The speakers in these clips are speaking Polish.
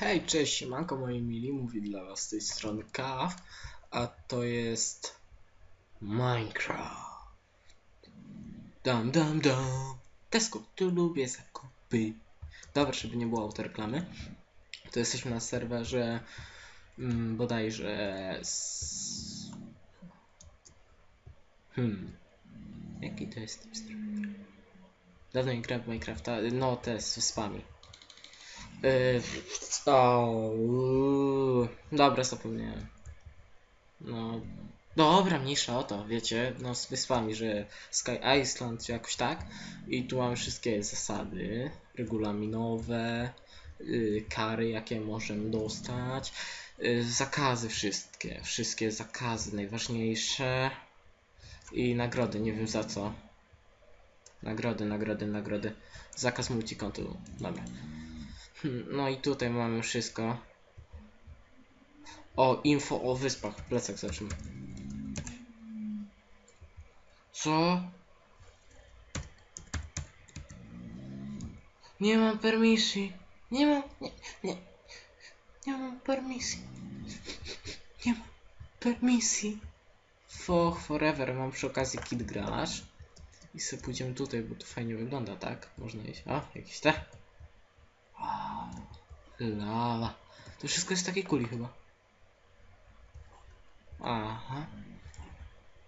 Hej, cześć, siemanko moi mili, mówi dla was z tej strony Kaw, a to jest Minecraft. Dam, dam, dam. Tesco, tu lubię zakupy. Dobra, żeby nie było autoreklamy, to jesteśmy na serwerze mm, bodajże z... Hmm. Jaki to jest? Dawno nie grałem w Minecrafta, no te z wyspami. Yy, o, dobra, zapomniałem. No, dobra, mniejsza o to, wiecie, no z wyspami, że Sky Island czy jakoś tak. I tu mamy wszystkie zasady regulaminowe, yy, kary, jakie możemy dostać, yy, zakazy wszystkie, wszystkie zakazy najważniejsze i nagrody, nie wiem za co. Nagrody, nagrody, nagrody. Zakaz multikontu, dobra. Hmm, No i tutaj mamy wszystko. O, info o wyspach. Plecak zobaczymy. Co? Nie mam permisji. Nie mam. Nie, nie. Nie mam permisji. Nie mam permisji. For forever mam przy okazji kit gracz. I sobie pójdziemy tutaj, bo to fajnie wygląda, tak? Można iść. O, jakieś te. Lawa. To wszystko jest w takiej kuli chyba. Aha.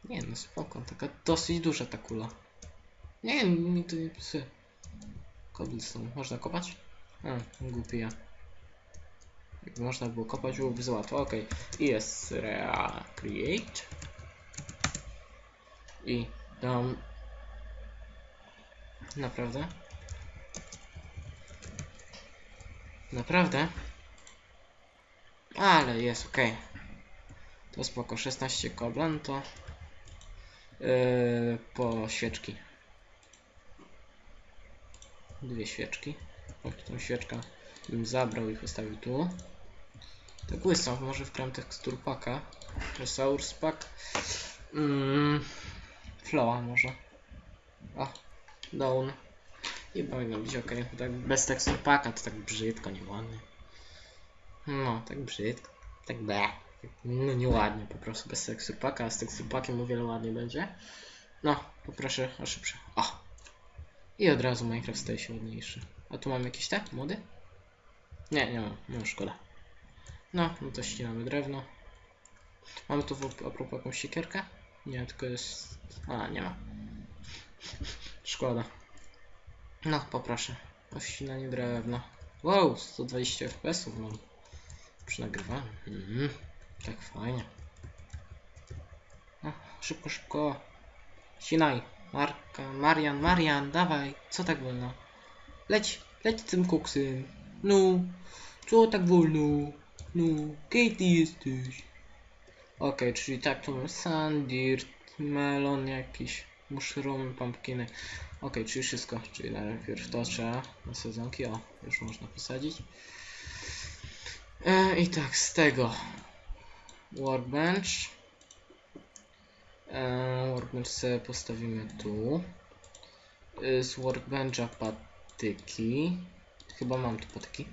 Nie no spoko, taka dosyć duża ta kula. Nie wiem, mi to nie psy. Cobblestone. Można kopać? A, głupi ja. Jakby można było kopać, byłoby za łatwo. Okej. I jest rea create. I dam... Naprawdę? Naprawdę? Ale jest ok. To spoko. 16 koblan to yy, po świeczki. Dwie świeczki. O, tą świeczkę bym zabrał i postawił tu. Tak łysą, może wkram tekstur paka. Resource pack. Mm, floa może. O, down. I powinno być ok. Tak bez tekstur paka to tak brzydko, nieładnie. No, tak brzydko. Tak be. No nieładnie po prostu bez tekstur paka, a z tekstur pakiem o wiele ładniej będzie. No, poproszę o szybsze. O! I od razu Minecraft staje się ładniejszy. A tu mam jakieś te mody? Nie, nie mam. No szkoda. No, no to ścinamy drewno. Mamy tu w, a propos jakąś siekierkę? Nie, tylko jest... A, nie ma. Szkoda. No, poproszę. O ścinanie drewna. Wow, 120 fps mam. Przy. Mhm. Tak fajnie. No, szybko, szybko. Ścinaj. Marka, Marian, Marian, dawaj. Co tak wolno? Leć, leć tym koksem. No. Co tak wolno? No. Katie jesteś. Okej, czyli tak, tu mamy sand, melon jakiś, mushroom, pumpkiny. Okej, czyli wszystko. Czyli najpierw to trzeba na sezonki. O, już można posadzić. E, I tak, z tego workbench. E, workbench sobie postawimy tu. E, z workbencha patyki. Chyba mam tu patyki.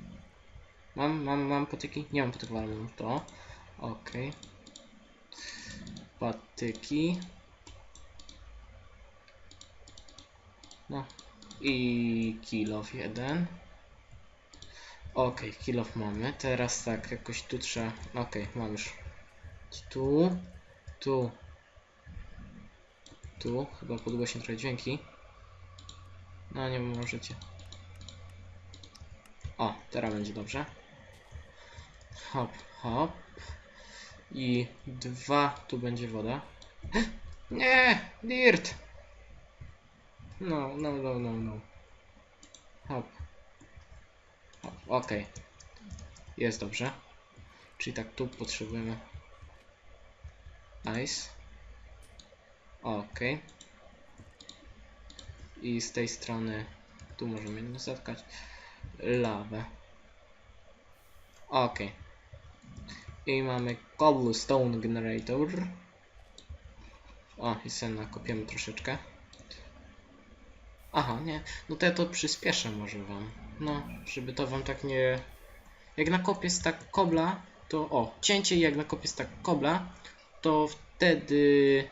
Mam, mam, mam patyki? Nie mam patyki, ale mam to. Okej. Patyki. No. I kilof jeden. Okej, kilof mamy. Teraz tak, jakoś tu trzeba... Okej, mam już. Tu. Tu. Tu. Chyba podgłośnie trochę dźwięki. No, nie możecie. O, teraz będzie dobrze. Hop, hop. I dwa, tu będzie woda. Nie! Dirt! No, no, no, no, no. Hop. Hop, okej. Jest dobrze. Czyli tak tu potrzebujemy. Nice. Okej. I z tej strony tu możemy zatkać lawę. Okej. I mamy cobblestone generator. O, i sobie nakopiemy troszeczkę. Aha, nie. No to ja to przyspieszę może wam. No, żeby to wam tak nie... Jak nakopię stak kobla, to o, cięcie jak nakopię stak kobla, to wtedy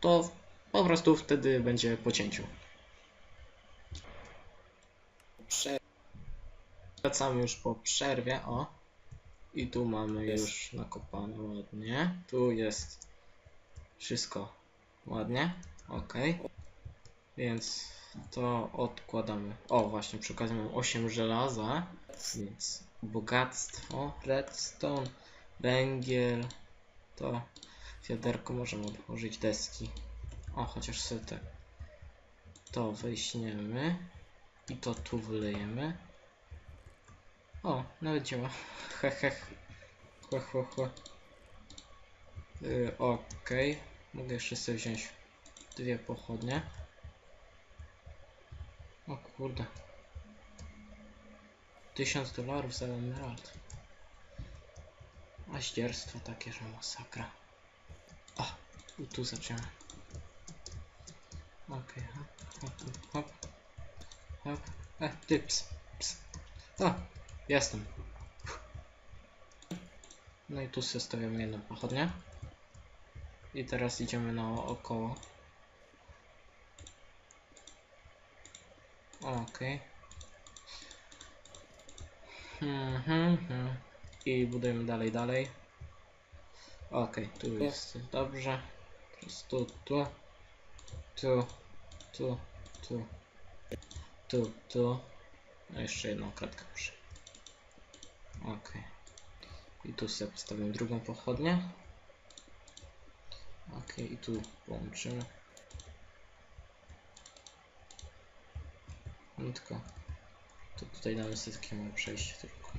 to po prostu wtedy będzie po cięciu. Prze... Wracamy już po przerwie, o. I tu mamy Jest. już nakopane ładnie. Tu jest wszystko ładnie. Ok. Więc to odkładamy. O, właśnie przy okazji mam 8 żelaza. Więc bogactwo, redstone, węgiel. To wiaderko możemy odłożyć deski. O, chociaż sobie te to weźmiemy i to tu wylejemy. O, nawet działa. He, he, he. Chłe, chłe, Okej. Mogę jeszcze sobie wziąć dwie pochodnie. Kurde. 1000 dolarów za emerald. A ździerstwo takie, że masakra. O, i tu zaczynamy. Okej, hop, hop, hop. Hop. E, ty, ps, ps. O, jestem. No i tu sobie stawiamy jedną pochodnię. I teraz idziemy naokoło. Okej. Mhm, mhm. I budujemy dalej, dalej. Okej, tu jest dobrze. Teraz tu, tu. Tu, tu, tu. Tu, tu. No jeszcze jedną kratkę muszę. Okej. I tu sobie postawimy drugą pochodnię. Okej, i tu połączymy. No tylko. To tutaj sobie takie małe przejście tylko.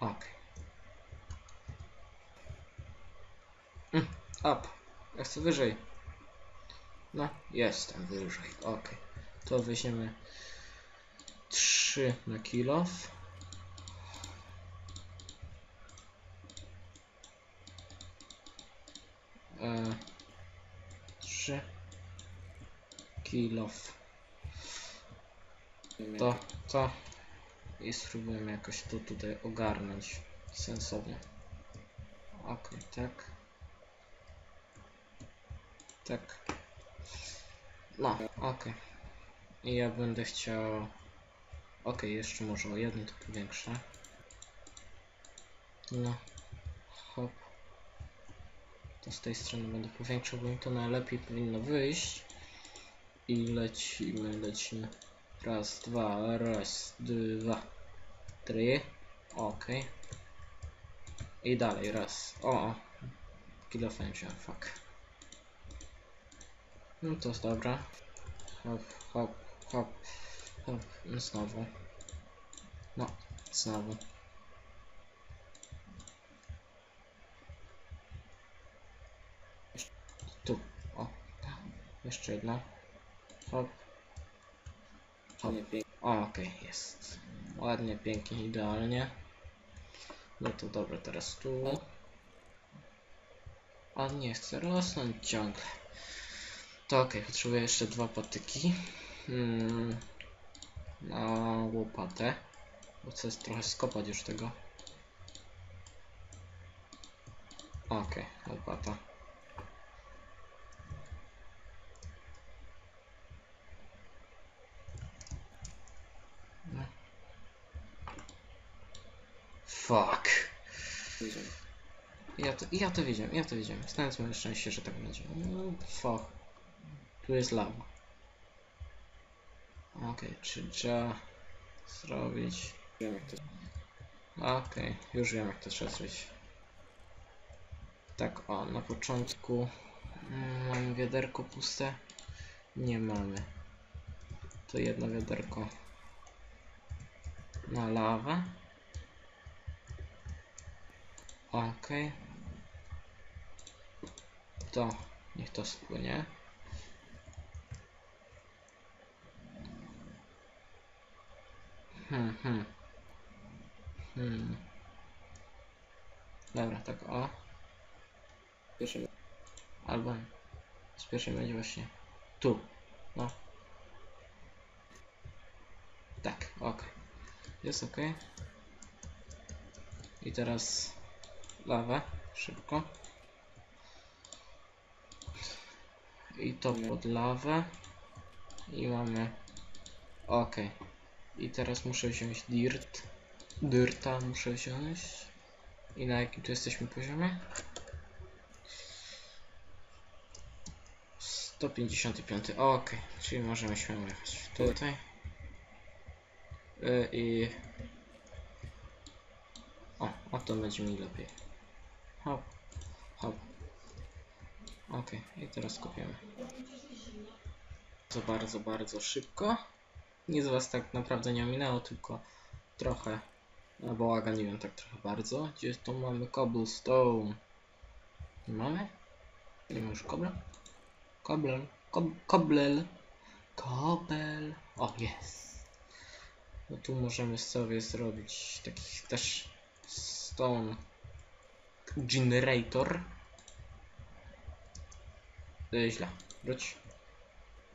Okej. Mm, up. Ja chcę wyżej. No, jestem wyżej. Okej. To weźmiemy 3 na kilof. E, 3 kilof. To, to. I spróbujemy jakoś to tutaj ogarnąć sensownie. Okej, tak. Tak. No, okej. I ja będę chciał... Okej, jeszcze może o jedno to powiększę. No. Hop. To z tej strony będę powiększał, bo mi to najlepiej powinno wyjść. I lecimy, lecimy. Raz, dwa, raz, dwa, trzy. Okej. I dalej, raz. O, o. Kilofem wziąłem, fuck. No to jest dobra. Hop, hop, hop, hop. No znowu. No, znowu. Tu, o. Jeszcze jedna. Hop. Hop. Nie pięknie. Okej, jest. Ładnie, pięknie, idealnie. No to dobra, teraz tu. A nie chcę rosnąć ciągle. To okej, potrzebuję jeszcze dwa patyki. Hmm. Na łopatę. Bo chcę trochę skopać już tego. Okej, łopata. No. Fuck. Ja to, ja to wiedziałem, ja to wiedziałem. Znając moje szczęście, że tak będzie. No, fuck. Tu jest lawa. Okej, czy trzeba zrobić... Wiem jak to Okej, już wiem jak to trzeba zrobić. Tak, o, na początku mm, mamy wiaderko puste. Nie mamy. To jedno wiaderko na lawę. Okej. To niech to spłynie. Hmm, hmm. Hmm. Dobra, tak o. Pierwszy Albo z pierwszej będzie właśnie tu. No. Tak, ok. Jest ok. I teraz lawę, szybko. I to pod lawę. I mamy. Ok. I teraz muszę wziąć dirt. Dirta muszę wziąć. I na jakim tu jesteśmy poziomie? 155. Ok, czyli możemy śmiało jechać tutaj. Y, I. O, o to będzie mi lepiej. Hop, hop. Ok, i teraz kopiemy. To bardzo, bardzo szybko. Nic z Was tak naprawdę nie ominęło, tylko trochę. No bo łaganiłem tak trochę bardzo. Gdzie to mamy cobblestone? Nie mamy? Nie ma już kobla? Koblel. Kob koblel. Kobel. O, jest. No tu możemy sobie zrobić takich też stone generator. Y, źle. Wróć.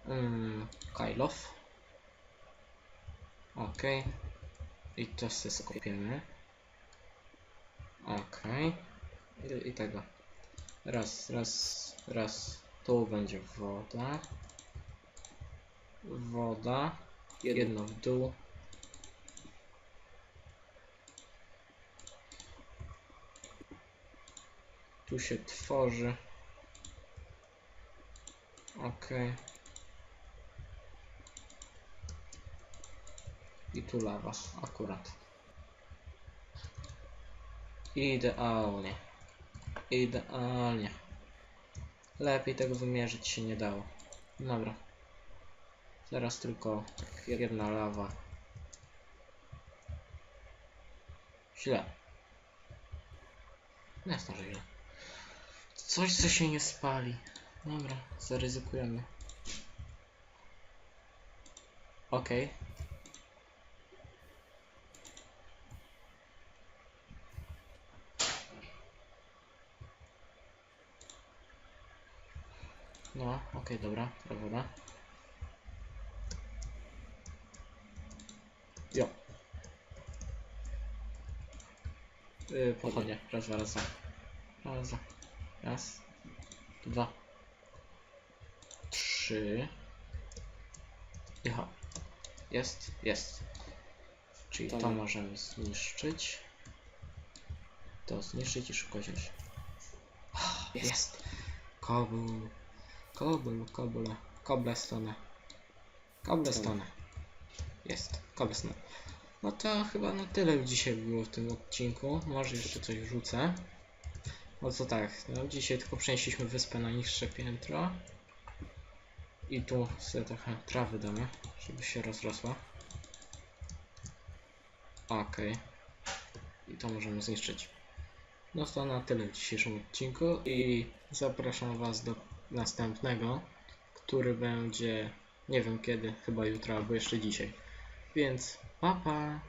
Mm, Kylof. Okej. I to sobie skopiemy. Okej. I, I tego. Raz, raz, raz. Tu będzie woda. Woda. Jedno w dół. Tu się tworzy. Ok. I tu lawa, akurat. Idealnie. Idealnie. Lepiej tego wymierzyć się nie dało. Dobra. Teraz tylko jedna lawa. Źle. Jasno, że źle. Coś, co się nie spali. Dobra, zaryzykujemy. Okej. No, okej, dobra, dobra. Jo. Yy, pochodnie, raz, dwa, raz, dwa. Raz. Raz, dwa, trzy. Hop. Jest, jest. Czyli to, To nie. możemy zniszczyć. To zniszczyć i szybko wziąć. Jest. Kobul. Kobul, kobule. Cobblestone. Cobblestone. Jest. Cobblestone. No to chyba na tyle dzisiaj było w tym odcinku. Może jeszcze coś rzucę. No co tak, no dzisiaj tylko przenieśliśmy wyspę na niższe piętro. I tu sobie trochę trawy damy, żeby się rozrosła. Okej. I to możemy zniszczyć. No to na tyle w dzisiejszym odcinku i zapraszam Was do następnego, który będzie nie wiem kiedy, chyba jutro albo jeszcze dzisiaj. Więc pa pa!